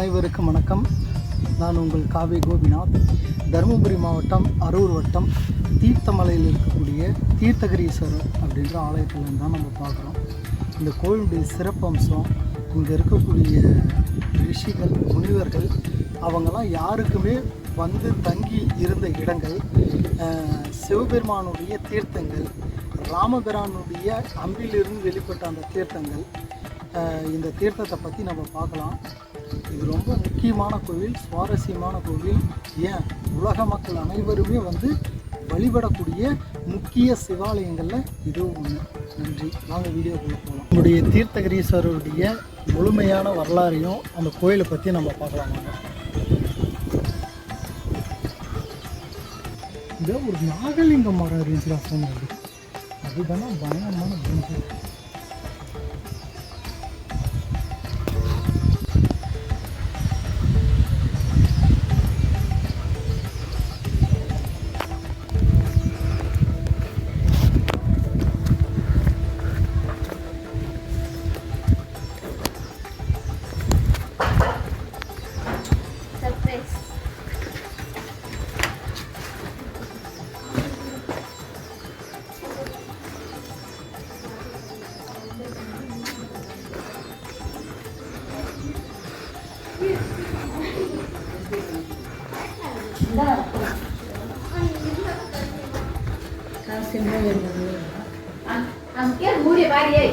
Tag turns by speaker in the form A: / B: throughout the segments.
A: அனைவருக்கும் வணக்கம். நான் உங்கள் காவி கோபிநாத். தருமபுரி மாவட்டம் அரூர் வட்டம் தீர்த்தமலையில் இருக்கக்கூடிய தீர்த்தகிரீஸ்வரர் அப்படின்ற ஆலயத்தில் தான் நம்ம பார்க்குறோம். இந்த கோயிலுடைய சிறப்பம்சம் இங்கே இருக்கக்கூடிய ரிஷிகள் முனிவர்கள் அவங்கெல்லாம் யாருக்குமே வந்து தங்கி இருந்த இடங்கள் சிவபெருமானுடைய தீர்த்தங்கள் ராமபிரானுடைய அம்பிலிருந்து வெளிப்பட்ட அந்த தீர்த்தங்கள் இந்த தீர்த்தத்தை பற்றி நம்ம பார்க்கலாம். இது ரொம்ப முக்கியமான கோவில் சுவாரஸ்யமான கோவில். ஏன்? உலக மக்கள் அனைவருமே வந்து வழிபடக்கூடிய முக்கிய சிவாலயங்களில் இதுவும் ஒன்று நன்றி. வாங்க வீடியோக்குள்ளே போகலாம் நம்முடைய தீர்த்தகிரீஸ்வரருடைய முழுமையான வரலாறையும் அந்த கோயிலை பற்றி நம்ம பார்க்கலாம் இந்த ஒரு நாகலிங்க மரம் இருந்துச்சுடா சொன்னது அதுதானே பயங்கரமான
B: பூமி அங்கே மூடி பாரு ஏய்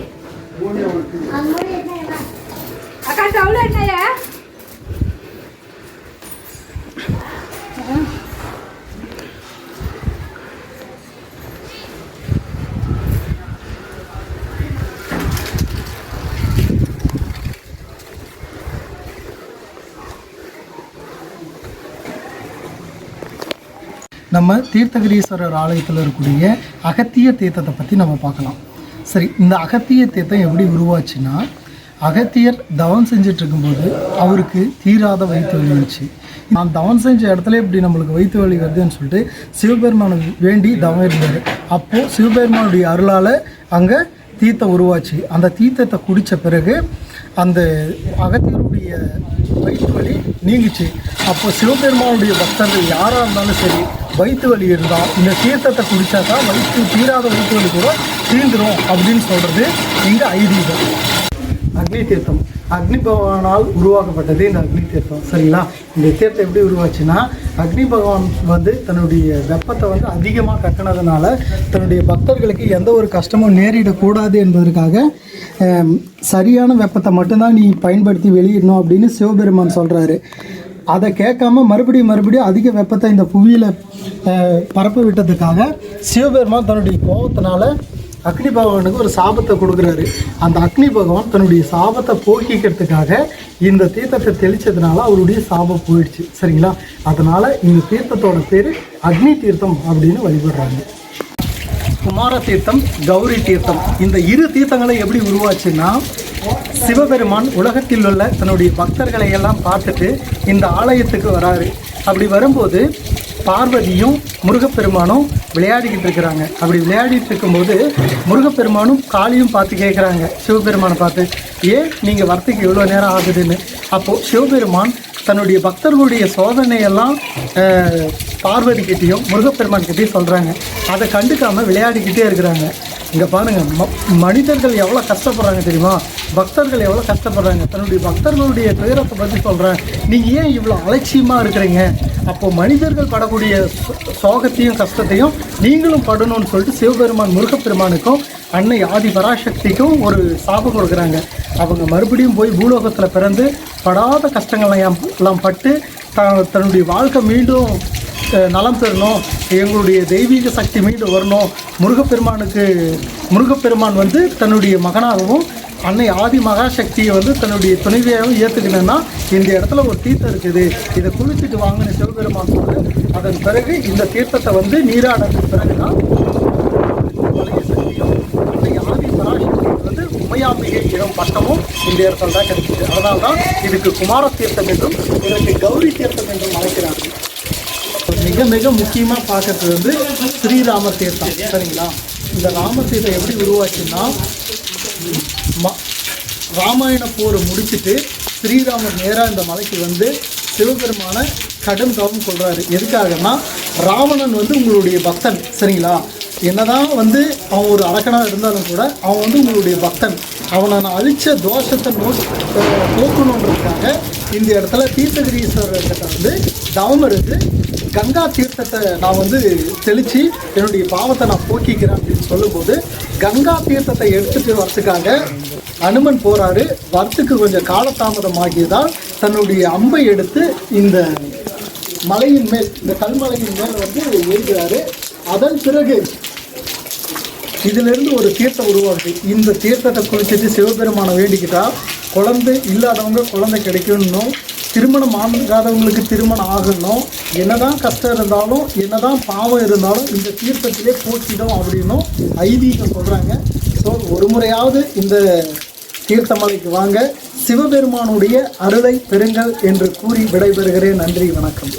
B: அங்க மூடி
A: நம்ம தீர்த்தகிரீஸ்வரர் ஆலயத்தில் இருக்கக்கூடிய அகத்திய தீர்த்தத்தை பற்றி நம்ம பார்க்கலாம். சரி இந்த அகத்திய தீர்த்தம் எப்படி உருவாச்சுன்னா அகத்தியர் தவம் செஞ்சுட்டு இருக்கும்போது அவருக்கு தீராத வயிற்று வலி வந்துச்சு. நான் தவம் செஞ்ச இடத்துல இப்படி நம்மளுக்கு வயிற்று வலி வருதுன்னு சொல்லிட்டு சிவபெருமானை வேண்டி தவம் இருந்தார். அப்போது சிவபெருமானுடைய அருளால் அங்கே தீர்த்தம் உருவாச்சு. அந்த தீர்த்தத்தை குடித்த பிறகு அந்த அகத்தியருடைய வயிற்று வலி நீங்கிச்சு. அப்போ சிவபெருமானுடைய பக்தர்கள் யாராக இருந்தாலும் சரி வயிற்று வலி இருந்தால் இந்த தீர்த்தத்தை குடித்தாக்கா வயிற்று தீராத வயிற்று வலி கூட தீர்ந்துடும் அப்படின்னு சொல்கிறது எங்கள் ஐதீகம். அக்னி தீர்த்தம். அக்னி பகவானால் உருவாக்கப்பட்டது இந்த அக்னி தீர்த்தம். சரிங்களா? இந்த தீர்த்தம் எப்படி உருவாச்சுன்னா அக்னி பகவான் வந்து தன்னுடைய வெப்பத்தை வந்து அதிகமாக கட்டினதுனால தன்னுடைய பக்தர்களுக்கு எந்த ஒரு கஷ்டமும் நேரிடக்கூடாது என்பதற்காக சரியான வெப்பத்தை மட்டும்தான் நீ பயன்படுத்தி வெளியிடணும் அப்படின்னு சிவபெருமான் சொல்கிறாரு அதை கேட்காம மறுபடியும் மறுபடியும் அதிக வெப்பத்தை இந்த புவியில் பரப்ப விட்டதுக்காக சிவபெருமான் தன்னுடைய கோபத்தினால அக்னி பகவானுக்கு ஒரு சாபத்தை கொடுக்குறாரு. அந்த அக்னி பகவான் தன்னுடைய சாபத்தை போக்கிக்கிறதுக்காக இந்த தீர்த்தத்தை தெளிச்சதுனால அவருடைய சாபம் போயிடுச்சு. சரிங்களா? அதனால் இந்த தீர்த்தத்தோட பேர் அக்னி தீர்த்தம் அப்படின்னு வழிபடுறாங்க. குமார தீர்த்தம் கௌரி தீர்த்தம். இந்த இரு தீர்த்தங்களை எப்படி உருவாச்சுன்னா சிவபெருமான் உலகத்தில் உள்ள தன்னுடைய பக்தர்களை எல்லாம் பார்த்துட்டு இந்த ஆலயத்துக்கு வராரு. அப்படி வரும்போது பார்வதியும் முருகப்பெருமானும் விளையாடிக்கிட்டு இருக்கிறாங்க. அப்படி விளையாடிட்டு இருக்கும்போது முருகப்பெருமானும் காளியும் பார்த்து கேட்குறாங்க சிவபெருமானை பார்த்து ஏன் நீங்கள் வரத்துக்கு இவ்வளோ நேரம் ஆகுதுன்னு? அப்போது சிவபெருமான் தன்னுடைய பக்தர்களுடைய சோதனையெல்லாம் பார்வதிக்கிட்டேயும் பார்வதி கிட்டேயும் முருகப்பெருமான் கிட்டேயும் சொல்கிறாங்க அதை கண்டுக்காமல் விளையாடிக்கிட்டே இருக்கிறாங்க. இங்கே பாருங்கள் ம மனிதர்கள் எவ்வளோ கஷ்டப்படுறாங்க தெரியுமா? பக்தர்கள் எவ்வளோ கஷ்டப்படுறாங்க? தன்னுடைய பக்தர்களுடைய துயரத்தை பற்றி சொல்கிறேன் நீங்கள் ஏன் இவ்வளோ அலட்சியமாக இருக்கிறீங்க? அப்போது மனிதர்கள் படக்கூடிய சோகத்தையும் கஷ்டத்தையும் நீங்களும் படணும்னு சொல்லிட்டு சிவபெருமான் முருகப்பெருமானுக்கும் அன்னை ஆதி பராசக்திக்கும் ஒரு சாபம் கொடுக்குறாங்க. அவங்க மறுபடியும் போய் பூலோகத்தில் பிறந்து படாத கஷ்டங்கள்லாம் எல்லாம் எல்லாம் பட்டு த தன்னுடைய வாழ்க்கை மீண்டும் நலம் பெறணும். எங்களுடைய தெய்வீக சக்தி மீண்டும் வரணும். முருகப்பெருமானுக்கு முருகப்பெருமான் வந்து தன்னுடைய மகனாகவும் அன்னை ஆதி மகாசக்தியை வந்து தன்னுடைய துணைவியாகவும் ஏற்றுக்கணும்னா இந்த இடத்துல ஒரு தீர்த்தம் இருக்குது. இதை குளிச்சுட்டு வாங்கின சிவபெருமான் சொல்லு அதன் பிறகு இந்த தீர்த்தத்தை வந்து நீராடின பிறகு தான் பழைய அன்னை ஆதி பராசக்தி வந்து உமையாம்பிகை இடம் பட்டமும் இந்த இடத்துல தான் கிடைக்குது. அதனால்தான் இதுக்கு குமார தீர்த்தம் என்றும் இதற்கு கௌரி தீர்த்தம் என்றும் அழைக்கிறார்கள். மிக மிக முக்கியமாக பார்க்கறது வந்து ஸ்ரீராம தீர்த்தம். சரிங்களா? இந்த ராம தீர்த்தம் எப்படி உருவாச்சுன்னா ராமாயண போரை முடிச்சுட்டு ஸ்ரீராமர் நேராக இந்த மலைக்கு வந்து சிவபெருமான கடும் தவம் கொள்கிறாரு எதுக்காகன்னா ராவணன் வந்து உங்களுடைய பக்தன். சரிங்களா? என்னதான் வந்து அவன் ஒரு அரக்கனாக இருந்தாலும் கூட அவன் வந்து உங்களுடைய பக்தன். அவனை நான் அழிச்ச தோஷத்தை நோ போக்கணுன்றதுக்காக இந்த இடத்துல தீர்த்தகிரீஸ்வரர்கிட்ட வந்து தவம் இருந்து கங்கா தீர்த்தத்தை நான் வந்து தெளித்து என்னுடைய பாவத்தை நான் போக்கிக்கிறேன் அப்படின்னு சொல்லும்போது கங்கா தீர்த்தத்தை எடுத்துகிட்டு வரத்துக்காக அனுமன் போகிறாரு வரத்துக்கு கொஞ்சம் காலதாமதம் ஆகியதால் தன்னுடைய அம்பை எடுத்து இந்த மலையின் மேல் இந்த கல்மலையின் மேல் வந்து ஏறுகிறாரு. அதன் பிறகு இதிலிருந்து ஒரு தீர்த்தம் உருவாகுது. இந்த தீர்த்தத்தை குளிச்சுட்டு சிவபெருமானை வேண்டிக்கிட்டால் குழந்தை இல்லாதவங்க குழந்தை கிடைக்கணும் திருமணம் ஆகாதவங்களுக்கு திருமணம் ஆகணும். என்னதான் கஷ்டம் இருந்தாலும் என்னதான் பாவம் இருந்தாலும் இந்த தீர்த்தத்திலே போக்கிடும் அப்படின்னும் ஐதீகம் சொல்கிறாங்க ஸோ ஒரு முறையாவது இந்த தீர்த்தமலைக்கு வாங்க. சிவபெருமானுடைய அருளை பெறுங்கள் என்று கூறி விடைபெறுகிறேன். நன்றி வணக்கம்.